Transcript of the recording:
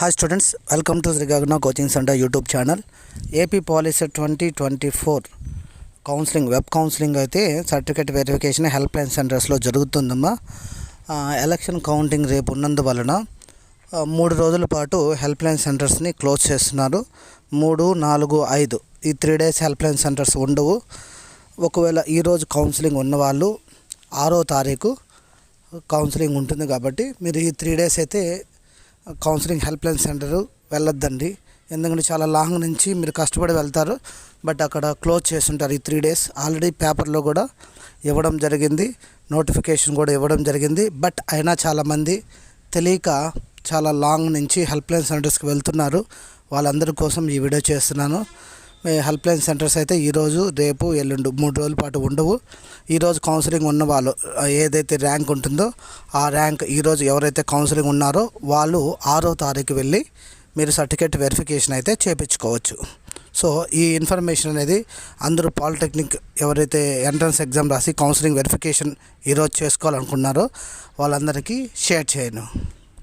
Hi students welcome to Srigagana coaching centre YouTube channel AP policy twenty twenty four counselling web counselling అయితే certificate verification help line సెంటర్స్లో జరుగుతుందమ్మా. Election counting రేపు ఉన్నందువలన మూడు రోజుల పాటు హెల్ప్ లైన్ సెంటర్స్ని క్లోజ్ చేస్తున్నారు. మూడు నాలుగు ఐదు ఈ three days help line centres ఉండవు. ఒకవేళ ఈరోజు కౌన్సిలింగ్ ఉన్నవాళ్ళు ఆరో తారీఖు కౌన్సిలింగ్ ఉంటుంది కాబట్టి మీరు ఈ త్రీ డేస్ అయితే కౌన్సిలింగ్ హెల్ప్ లైన్ సెంటర్ వెళ్ళొద్దండి. ఎందుకంటే చాలా లాంగ్ నుంచి మీరు కష్టపడి వెళ్తారు. బట్ అక్కడ క్లోజ్ చేస్తుంటారు ఈ త్రీ డేస్. ఆల్రెడీ పేపర్లో కూడా ఇవ్వడం జరిగింది. నోటిఫికేషన్ కూడా ఇవ్వడం జరిగింది. బట్ అయినా చాలామంది తెలియక చాలా లాంగ్ నుంచి హెల్ప్ లైన్ సెంటర్స్కి వెళ్తున్నారు. వాళ్ళందరి కోసం ఈ వీడియో చేస్తున్నాను. హెల్ప్ లైన్ సెంటర్స్ అయితే ఈరోజు రేపు ఎల్లుండు మూడు రోజుల పాటు ఉండవు. ఈరోజు కౌన్సిలింగ్ ఉన్న వాళ్ళు ఏదైతే ర్యాంక్ ఉంటుందో ఆ ర్యాంక్ ఈరోజు ఎవరైతే కౌన్సిలింగ్ ఉన్నారో వాళ్ళు ఆరో తారీఖు వెళ్ళి మీరు సర్టిఫికేట్ వెరిఫికేషన్ అయితే చేపించుకోవచ్చు. సో ఈ ఇన్ఫర్మేషన్ అనేది అందరూ పాలిటెక్నిక్ ఎవరైతే ఎంట్రన్స్ ఎగ్జామ్ రాసి కౌన్సిలింగ్ వెరిఫికేషన్ ఈరోజు చేసుకోవాలనుకున్నారో వాళ్ళందరికీ షేర్ చేయను.